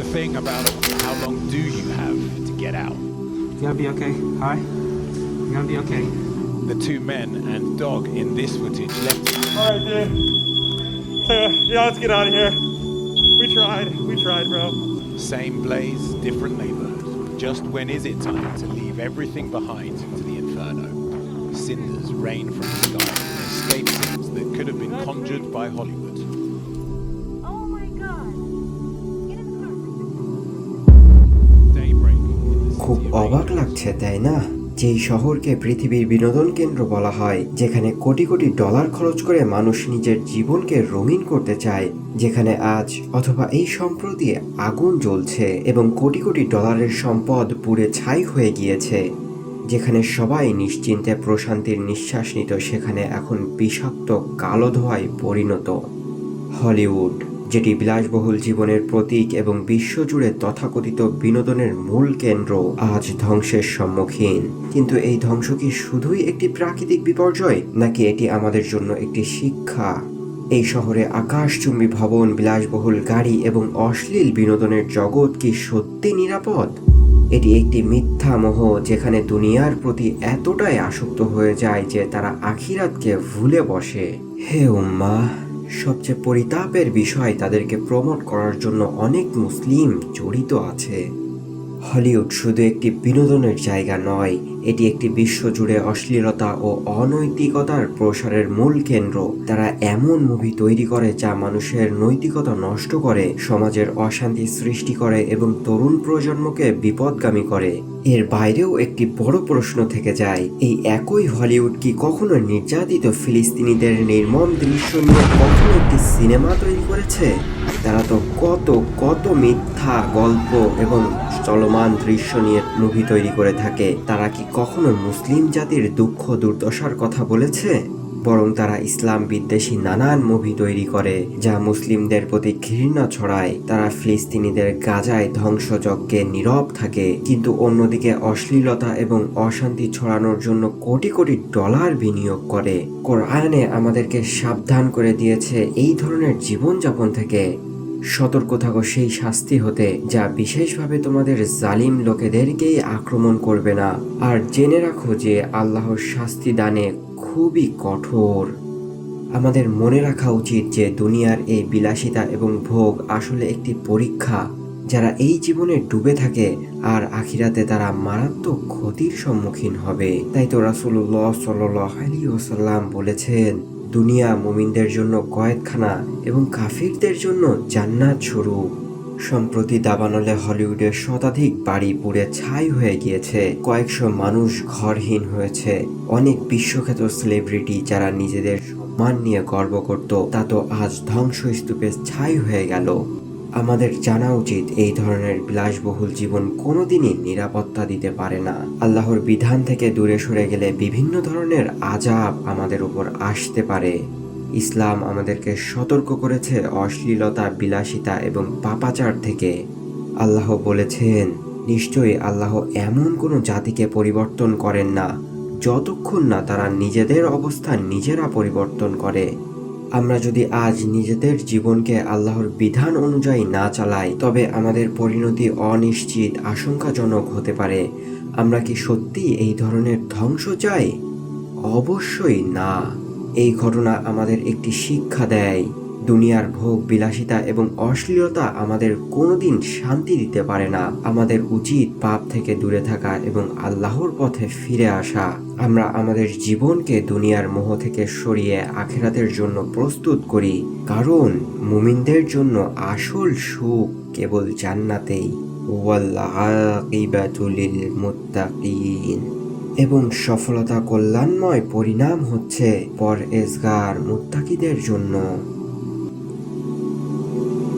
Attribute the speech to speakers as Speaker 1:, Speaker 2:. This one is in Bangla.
Speaker 1: the thing about how long do you have to get out?
Speaker 2: You gonna be okay? Hi? You gonna be okay?
Speaker 1: The two men and dog in this footage left
Speaker 3: All right, dude. So, yeah, let's get out of here. We tried. We tried, bro.
Speaker 1: Same blaze, different neighborhood. Just when is it time to leave everything behind to the inferno? Cinders rain from the sky, escape scenes that could have been conjured by Hollywood.
Speaker 4: খুব অবাক লাগছে, তাই না? যেই শহরকে পৃথিবীর বিনোদন কেন্দ্র বলা হয়, যেখানে কোটি কোটি ডলার খরচ করে মানুষ নিজের জীবনকে রঙিন করতে চায়, যেখানে আজ অথবা এই সম্প্রতি আগুন জ্বলছে এবং কোটি কোটি ডলারের সম্পদ পুড়ে ছাই হয়ে গিয়েছে, যেখানে সবাই নিশ্চিন্তে প্রশান্তির নিঃশ্বাস নিত, সেখানে এখন বিষাক্ত কালো ধোঁয়ায় পরিণত। হলিউড যেটি বিলাসবহুল জীবনের প্রতীক এবং বিশ্বজুড়ে তথাকথিত বিনোদনের মূল কেন্দ্র, আজ ধ্বংসের সম্মুখীন। কিন্তু এই ধ্বংস কি শুধুই একটি প্রাকৃতিক বিপর্যয়, নাকি এটি আমাদের জন্য একটি শিক্ষা? এই শহরে আকাশচুম্বী ভবন, বিলাসবহুল গাড়ি এবং অশ্লীল বিনোদনের জগৎ কি সত্যি নিরাপদ? এটি একটি মিথ্যা মোহ যেখানে দুনিয়ার প্রতি এতটাই আসক্ত হয়ে যায় যে তারা আখিরাতকে ভুলে বসে। হে উম্মা সবচেয়ে পরিতাপের বিষয় তাদেরকে প্রমোট করার জন্য অনেক মুসলিম জড়িত আছে। হলিউড শুধু একটি বিনোদনের জায়গা নয় এটি একটি বিশ্বজুড়ে অশ্লীলতা ও অনৈতিকতার প্রসারের মূল কেন্দ্র। তারা এমন মুভি তৈরি করে যা মানুষের নৈতিকতা নষ্ট করে, সমাজের অশান্তি সৃষ্টি করে এবং তরুণ প্রজন্মকে বিপদগামী করে। এর বাইরেও একটি বড় প্রশ্ন থেকে যায়, এই একই হলিউড কি কখনো নির্যাতিত ফিলিস্তিনিদের নির্মম দৃশ্য নিয়ে কখনো একটি সিনেমা তৈরি করেছে? তারা তো কত কত মিথ্যা গল্প এবং চলমান দৃশ্য নিয়ে মুভি তৈরি করে থাকে। তারা কি কখনো মুসলিম জাতির দুঃখ দুর্দশার কথা বলেছে? বরং তারা ইসলাম বিদ্বেষী নানান মুভি তৈরি করে, যা মুসলিমদের প্রতি ঘৃণা ছড়ায়। তারা ফিলিস্তিনিদের গাজায় ধ্বংসযজ্ঞে নীরব থাকে, কিন্তু অন্যদিকে অশ্লীলতা এবং অশান্তি ছড়ানোর জন্য কোটি কোটি ডলার বিনিয়োগ করে। কোরআনে আমাদেরকে সাবধান করে দিয়েছে এই ধরনের জীবনযাপন থেকে। সতর্ক থাকো, সেই শাস্তি হতে, যা বিশেষভাবে তোমাদের জালিম লোকেদেরকেই আক্রমণ করবে না। আর জেনে রাখো যে আল্লাহর শাস্তি দানে খুবই কঠোর। আমাদের মনে রাখা উচিত যে দুনিয়ার এই বিলাসিতা এবং ভোগ আসলে একটি পরীক্ষা। যারা এই জীবনে ডুবে থাকে, আর আখিরাতে তারা মারাত্মক ক্ষতির সম্মুখীন হবে। তাই তো রাসুল্লাহ সাল্লাম বলেছেন দুনিয়া মুমিনদের জন্য কয়েদখানা এবং কাফিরদের জন্য জান্নাত স্বরূপ সম্প্রতি দাবানলে হলিউডের শতাধিক বাড়ি পুড়ে ছাই হয়ে গিয়েছে। কয়েকশো মানুষ ঘরহীন হয়েছে। অনেক বিশ্বখ্যাত সেলিব্রিটি যারা নিজেদের সম্মান নিয়ে গর্ব করত, তা তো আজ ধ্বংসস্তূপে ছাই হয়ে গেল। আমাদের জানা উচিত এই ধরনের বিলাসবহুল জীবন কোনোদিনই নিরাপত্তা দিতে পারে না। আল্লাহর বিধান থেকে দূরে সরে গেলে বিভিন্ন ধরনের আজাব আমাদের উপর আসতে পারে। ইসলাম আমাদেরকে সতর্ক করেছে অশ্লীলতা, বিলাসিতা এবং পাপাচার থেকে। আল্লাহ বলেছেন, নিশ্চয়ই আল্লাহ এমন কোনো জাতিকে পরিবর্তন করেন না। যতক্ষণ না তারা নিজেদের অবস্থান নিজেরা পরিবর্তন করে। আমরা যদি আজ নিজেদের জীবনকে আল্লাহর বিধান অনুযায়ী না চালাই, তবে আমাদের পরিণতি অনিশ্চিত, আশঙ্কাজনক হতে পারে। আমরা কি সত্যি এই ধরনের ধ্বংস চাই? অবশ্যই না। এই ঘটনা আমাদের একটি শিক্ষা দেয়। দুনিয়ার ভোগ, বিলাসিতা এবং অশ্লীলতা আমাদের কোনোদিন শান্তি দিতে পারে না। আমাদের উচিত পাপ থেকে দূরে থাকা এবং আল্লাহর পথে ফিরে আসা। আমরা আমাদের জীবনকে দুনিয়ার মোহ থেকে সরিয়ে আখেরাতের জন্য প্রস্তুত করি। কারণ মুমিনদের জন্য আসল সুখ কেবল জান্নাতেই। এবং সফলতা কল্যাণময় পরিণাম হচ্ছে পর এসগার মুত্তাকিদের জন্য।